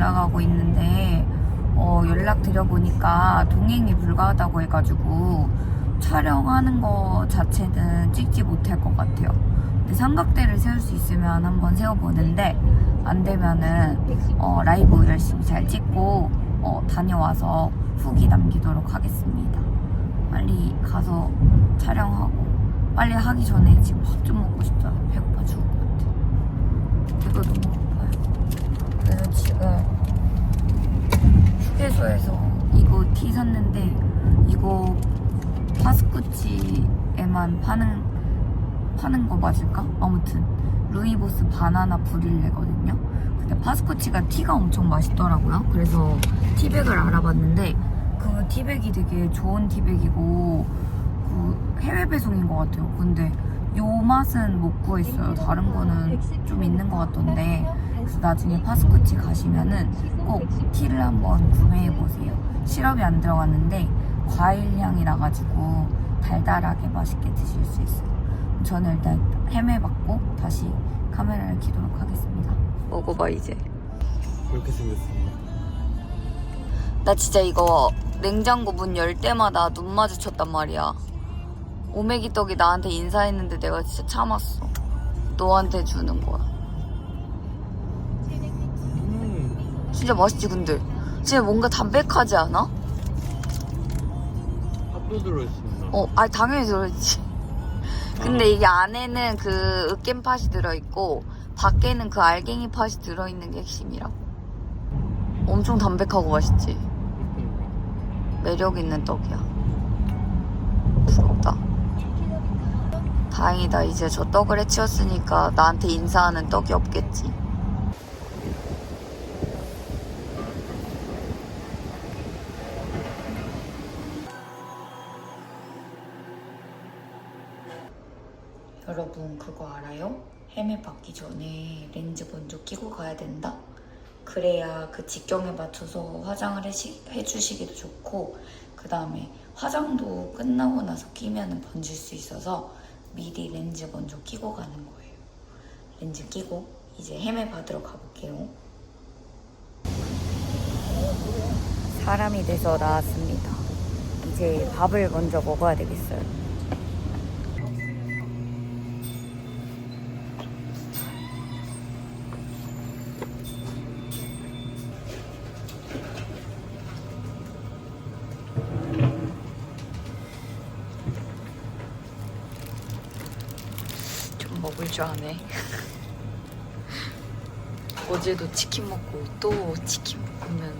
올라가고 있는데 어, 연락 드려보니까 동행이 불가하다고 해가지고 촬영하는 거 자체는 찍지 못할 것 같아요. 근데 삼각대를 세울 수 있으면 한번 세워보는데 안 되면은 어, 라이브 열심히 잘 찍고 어, 다녀와서 후기 남기도록 하겠습니다. 빨리 가서 촬영하고 빨리 하기 전에 지금 밥 좀 먹고 싶다. 배고파 죽을 것 같아. 배가 너무 고파요. 그래서 지금 휴게소에서 이거 티 샀는데 이거 파스쿠치에만 파는 파는 거 맞을까? 아무튼 루이보스 바나나 브릴레거든요. 근데 파스쿠치가 티가 엄청 맛있더라고요. 그래서 티백을 알아봤는데 그 티백이 되게 좋은 티백이고 그 해외 배송인 것 같아요. 근데 요 맛은 못 구했어요. 다른 거는 좀 있는 것 같던데 그래서 나중에 파스쿠치 가시면은 꼭 티를 한번 구매해 보세요. 시럽이 안 들어갔는데 과일 향이 나가지고 달달하게 맛있게 드실 수 있어요. 저는 일단 헤매봤고 다시 카메라를 켜도록 하겠습니다. 먹어봐 이제. 이렇게 생겼습니다. 나 진짜 이거 냉장고 문 열 때마다 눈 마주쳤단 말이야. 오메기 떡이 나한테 인사했는데 내가 진짜 참았어. 너한테 주는 거야. 음, 진짜 맛있지 근데. 진짜 뭔가 담백하지 않아? 팥도 들어있습니다. 어, 아니 당연히 들어있지. 근데 이게 안에는 그 으깬 팥이 들어있고 밖에는 그 알갱이 팥이 들어있는 게 핵심이라. 엄청 담백하고 맛있지. 음, 매력 있는 떡이야. 부럽다. 다행이다. 이제 저 떡을 해치웠으니까 나한테 인사하는 떡이 없겠지. 여러분 그거 알아요? 헤매 받기 전에 렌즈 먼저 끼고 가야 된다? 그래야 그 직경에 맞춰서 화장을 해시- 해주시기도 좋고 그 다음에 화장도 끝나고 나서 끼면 번질 수 있어서 미리 렌즈 먼저 끼고 가는 거예요. 렌즈 끼고 이제 헤매 받으러 가볼게요. 사람이 돼서 나왔습니다. 이제 밥을 먼저 먹어야 되겠어요. 좀 먹을 줄 아네. 어제도 치킨 먹고 또 치킨 먹으면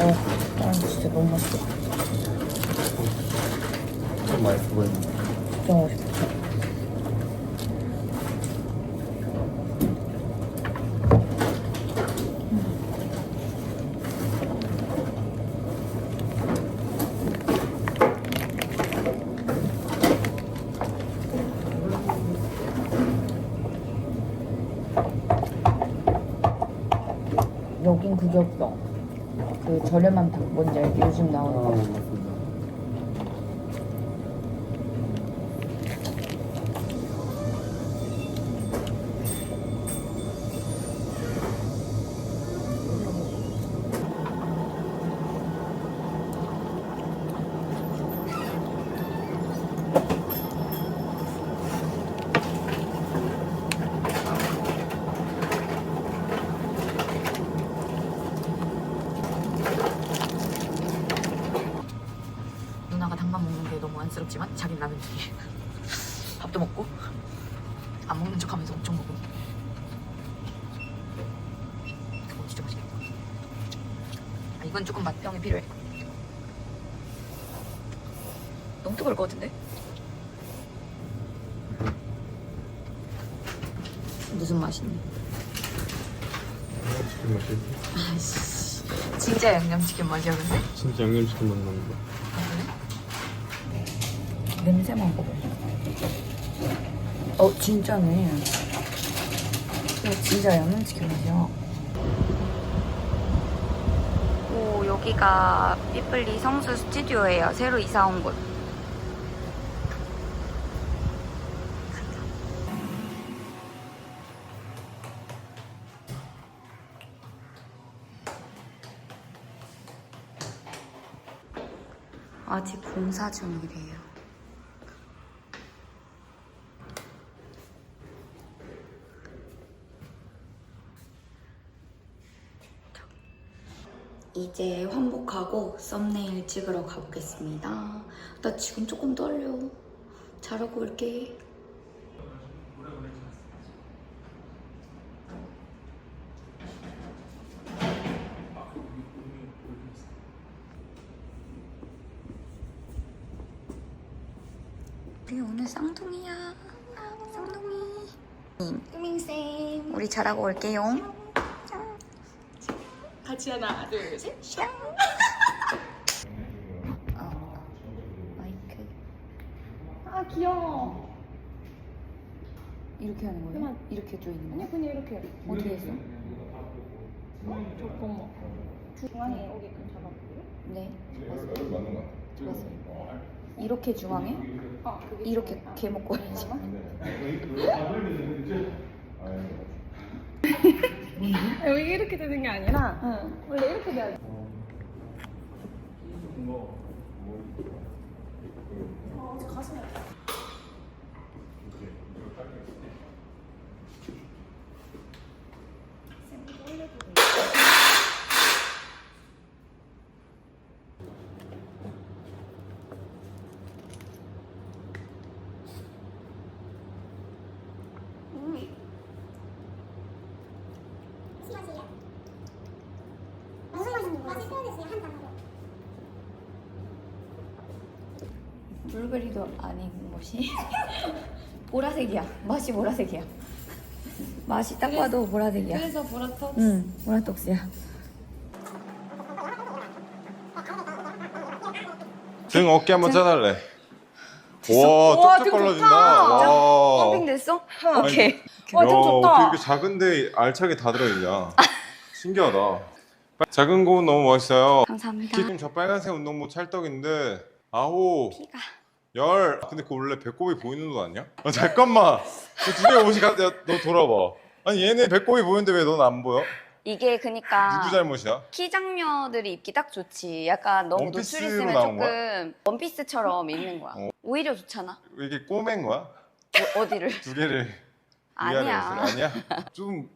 어, 아 진짜 너무 맛있어. 좀 맛있어 보이네. 진짜 맛있어. 없어. 그 저렴한 닭 뭔지 알지? 요즘 아, 나오는 거. 안 먹는 척하면서 엄청 먹고. 어, 진짜 맛있겠다. 아, 이건 조금 맛병이 필요해. 너무 뜨거울 것 같은데? 무슨 맛이니? 치킨 맛이 아이씨, 진짜 양념치킨 맛이야 근데? 진짜 양념치킨 맛 나는 거. 냄새만 먹어. 어 진짜네. 이거 진짜 양념치킨이죠 오 여기가 삐플리 성수 스튜디오예요. 새로 이사온 곳. 아직 공사 중이래요. 이제 환복하고 썸네일 찍으러 가보겠습니다. 나 지금 조금 떨려. 잘하고 올게. 우리 오늘 쌍둥이야. 쌍둥이. 뚜밍쌤. 우리 잘하고 올게요. 같이 하나 둘셋 샹. 어, 마이크. 아 귀여워 이렇게 하는 거예요? 그만. 이렇게 조이는 아니 거? 그냥 이렇게 해 어디에 있어? 잠깐만 중앙에 여기 좀 잡아볼게요 네. 좋았어요. 좋았어요. 이렇게 중앙에? 아 그게 이렇게 중앙에. 아, 개목 거야지. 아, 여기 이렇게 되는 게 아니라 응. 원래 이렇게 돼야 돼. 어, 가슴에 무슨 맛인지 맛이 표현했어요 한 단어로 블루베리도 아닌 것이 보라색이야. 맛이 보라색이야. 맛이 딱 봐도 보라색이야. 그래서 보라톡 응, 보라톡스야. 등 어깨 한번 짜달래. 와, 등 쭉쭉 걸러진다. 좋다. 와. 펌핑 됐어? 오케이. 와, 등 야, 좋다. 어떻게 이렇게 작은데 알차게 다 들어있냐. 신기하다. 작은 고운 너무 멋있어요. 감사합니다. 지금 저 빨간색 운동복 찰떡인데 아홉, 키가. 열. 근데 그 원래 배꼽이 보이는 옷 아니야? 아, 잠깐만. 그 두 개 옷이 가, 야, 너 돌아봐. 아니 얘네 배꼽이 보이는데 왜 넌 안 보여? 이게 그니까 누구 잘못이야? 키 장녀들이 입기 딱 좋지. 약간 너무 원피스로 노출 있으면 나온 조금 원피스처럼 입는 거야. 어. 오히려 좋잖아. 왜 이게 꼬맨 거야? 어, 어디를? 두 개를 아니야. 아니야? 좀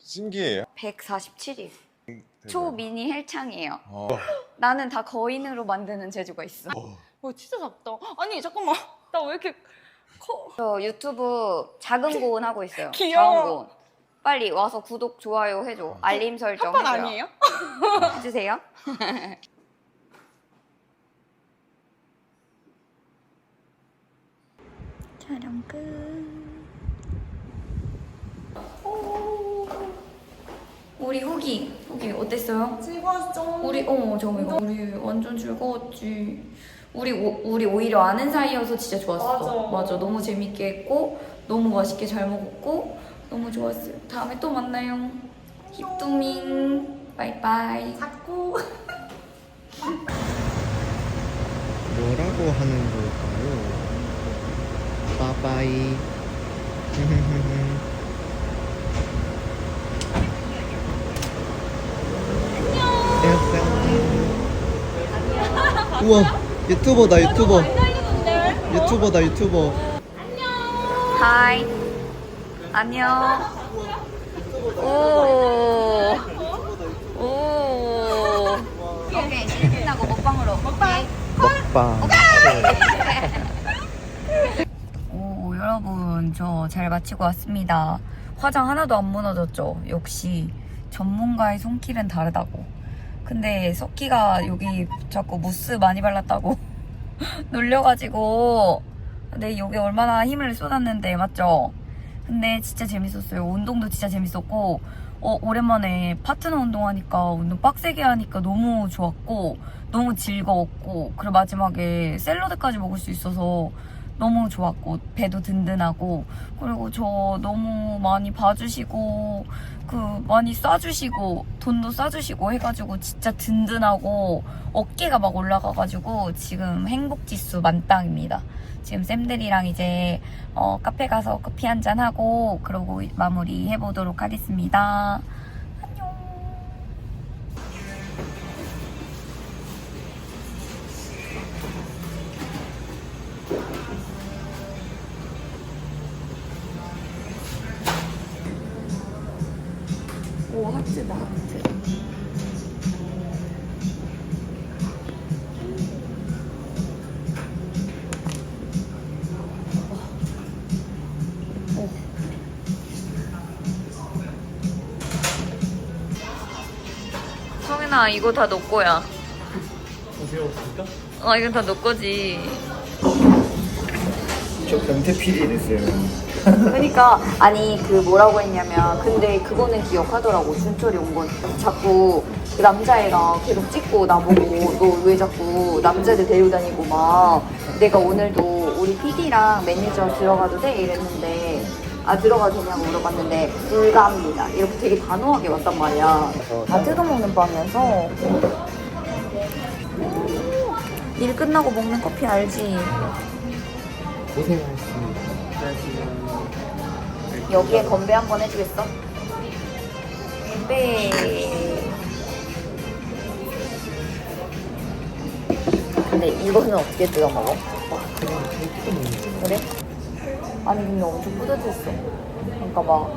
신기해요. 147일. 대박. 초미니 헬창이에요. 어. 나는 다 거인으로 만드는 재주가 있어. 와 진짜 작다 아니 잠깐만 나 왜 이렇게 커 저 유튜브 작은 고운 하고 있어요. 귀여워. 작은 고운. 빨리 와서 구독, 좋아요 해줘. 알림 설정 해줘요. 아니에요? 해주세요. 촬영 끝. 오. 우리 후기, 후기 어땠어요? 즐거웠죠 우리 어 정이가 우리 완전 즐거웠지. 우리 오, 우리 오히려 아는 사이여서 진짜 좋았어. 맞아. 너무 재밌게 했고 너무 맛있게 잘 먹었고 너무 좋았어요. 다음에 또 만나요. 힙두밍 바이바이. 자꾸 뭐라고 하는 걸까요? 빠빠이. 안녕. 우와 유튜버다 유튜버. 유튜버다 유튜버. 하이. 안녕. 오. 오. 오케이, 실 끝나고 먹방으로. 먹방. 먹방. 오, 여러분, 저 잘 마치고 왔습니다. 화장 하나도 안 무너졌죠? 역시 전문가의 손길은 다르다고. 근데 석기가 여기 자꾸 무스 많이 발랐다고 놀려가지고. 근데 여기 얼마나 힘을 쏟았는데, 맞죠? 근데 진짜 재밌었어요. 운동도 진짜 재밌었고, 어, 오랜만에 파트너 운동하니까, 운동 빡세게 하니까 너무 좋았고, 너무 즐거웠고, 그리고 마지막에 샐러드까지 먹을 수 있어서 너무 좋았고, 배도 든든하고, 그리고 저 너무 많이 봐주시고, 그, 많이 쏴주시고, 돈도 쏴주시고 해가지고 진짜 든든하고, 어깨가 막 올라가가지고, 지금 행복지수 만땅입니다. 지금 쌤들이랑 이제 어, 카페 가서 커피 한잔 하고 그러고 마무리 해보도록 하겠습니다. 하트. 성인아 이거 다 너 거야. 어 이건 다 너 거지. 저 PD 됐어요. 그러니까 아니 그 뭐라고 했냐면 근데 그거는 기억하더라고 준철이 온 건. 자꾸 그 남자애가 계속 찍고 나보고 너 왜 자꾸 남자들 데리고 다니고 막. 내가 오늘도 우리 PD랑 매니저 들어가도 돼? 이랬는데 아 들어가도 되냐고 물어봤는데 불가합니다. 이렇게 되게 단호하게 왔단 말이야. 다 뜯어먹는 빵이어서. 일 끝나고 먹는 커피 알지 고생하셨습니다. 여기에 건배 한 번 해주겠어? 건배. 근데 이거는 어떻게 뜯어 먹어? 그래? 아니 근데 엄청 뿌듯했어. 그러니까 막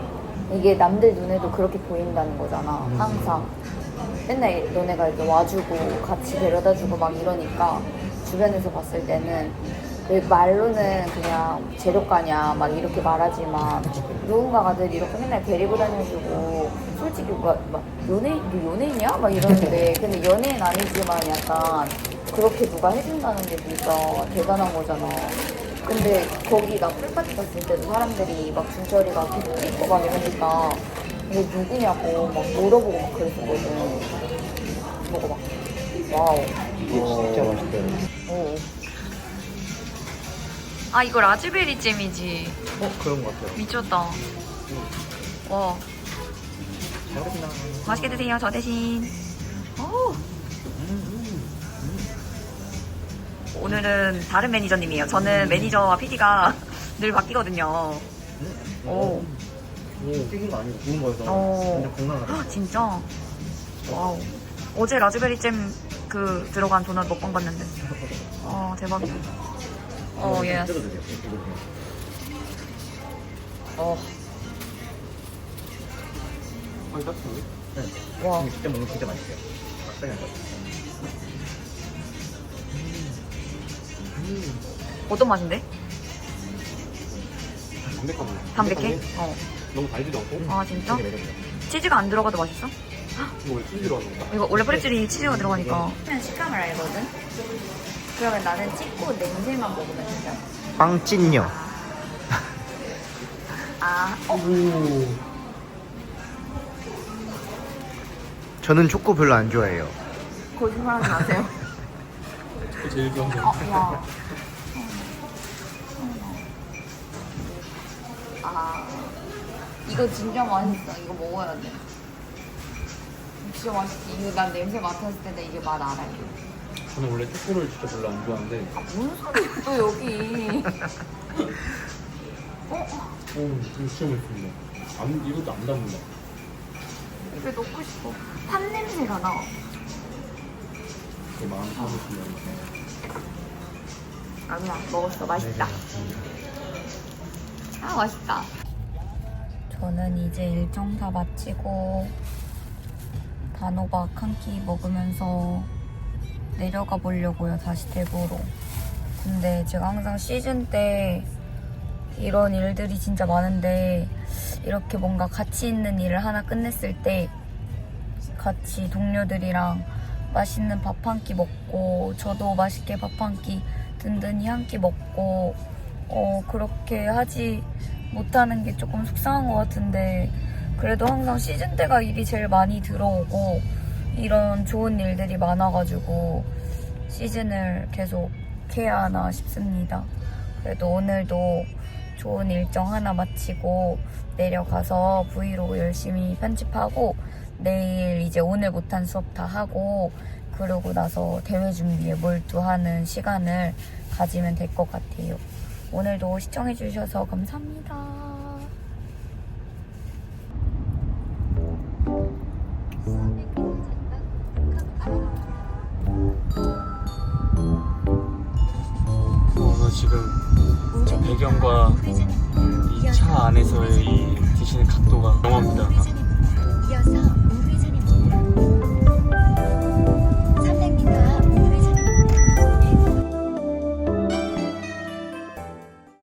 이게 남들 눈에도 그렇게 보인다는 거잖아. 항상. 맨날 너네가 이렇게 와주고 같이 데려다주고 막 이러니까 주변에서 봤을 때는 왜 말로는 그냥 재력가냐 막 이렇게 말하지만 누군가가 늘 이렇게 맨날 데리고 다녀주고 솔직히 막, 막 연예인 너 연예인이야 막 이러는데 근데 연예인 아니지만 약간 그렇게 누가 해준다는 게 진짜 대단한 거잖아. 근데 거기 나 풀파티 갔을 때도 사람들이 막 준철이가 계속 찍고 막 이러니까 이게 누구냐고 막 물어보고 막 그랬었거든. 먹어봐. 와우. 진짜 맛있대요. 오. 아 이거 라즈베리 잼이지. 어 그런 것 같아요. 미쳤다. 와 잘했나? 맛있게 드세요 저 대신. 오. 오늘은 다른 매니저님이에요. 저는 매니저와 PD가 늘 바뀌거든요. 오. 오 튀긴 거 아니고 구운 거여서 오. 완전 건강하다. 헉, 진짜. 와우. 어제 라즈베리 잼 그 들어간 도넛 먹방 봤는데. 어 대박이다. 어 예. 찍어주세요. 어. 아니 따뜻한데? 네. 와. 진짜 먹는 거 진짜 맛있어요. 빡세게 한다. 어떤 맛인데? 담백하고. 담백해? 어. 너무 달지도 않고. 아 진짜? 되게. 치즈가 안 들어가도 맛있어? 이거 왜 치즈 들어가는 건가? 이거 원래 프레첼이 치즈가 들어가니까. 식감을 알거든. 그러면 나는 찍고 냄새만 먹으면 된다. 빵찐녀. 아, 어? 저는 초코 별로 안 좋아해요. 거짓말하지 마세요. 제일 좋아하는 어, 와. 아, 이거 진짜 맛있어. 이거 먹어야 돼. 진짜 맛있지. 이거 난 냄새 맡았을 때 이게 맛 알아요. 저는 원래 초코를 진짜 별로 안 좋아하는데. 아, 뭔 소리야, 또 여기. 어? 오, 이거 진짜 맛있습니다. 안, 이것도 안 담는다. 입에 넣고 싶어. 팥 냄새가 나. 그 마음 사겠습니다. 아니야, 먹었어. 맛있다. 아, 맛있다. 저는 이제 일정 다 마치고 단호박 한 끼 먹으면서 내려가 보려고요. 다시 대구로. 근데 제가 항상 시즌 때 이런 일들이 진짜 많은데 이렇게 뭔가 가치 있는 일을 하나 끝냈을 때 같이 동료들이랑 맛있는 밥 한 끼 먹고 저도 맛있게 밥 한 끼 든든히 한 끼 먹고 어 그렇게 하지 못하는 게 조금 속상한 것 같은데 그래도 항상 시즌 때가 일이 제일 많이 들어오고 이런 좋은 일들이 많아가지고 시즌을 계속 해야 하나 싶습니다. 그래도 오늘도 좋은 일정 하나 마치고 내려가서 브이로그 열심히 편집하고 내일 이제 오늘 못한 수업 다 하고 그러고 나서 대회 준비에 몰두하는 시간을 가지면 될 것 같아요. 오늘도 시청해주셔서 감사합니다. 차 안에서의 이 드시는 각도가 영화입니다.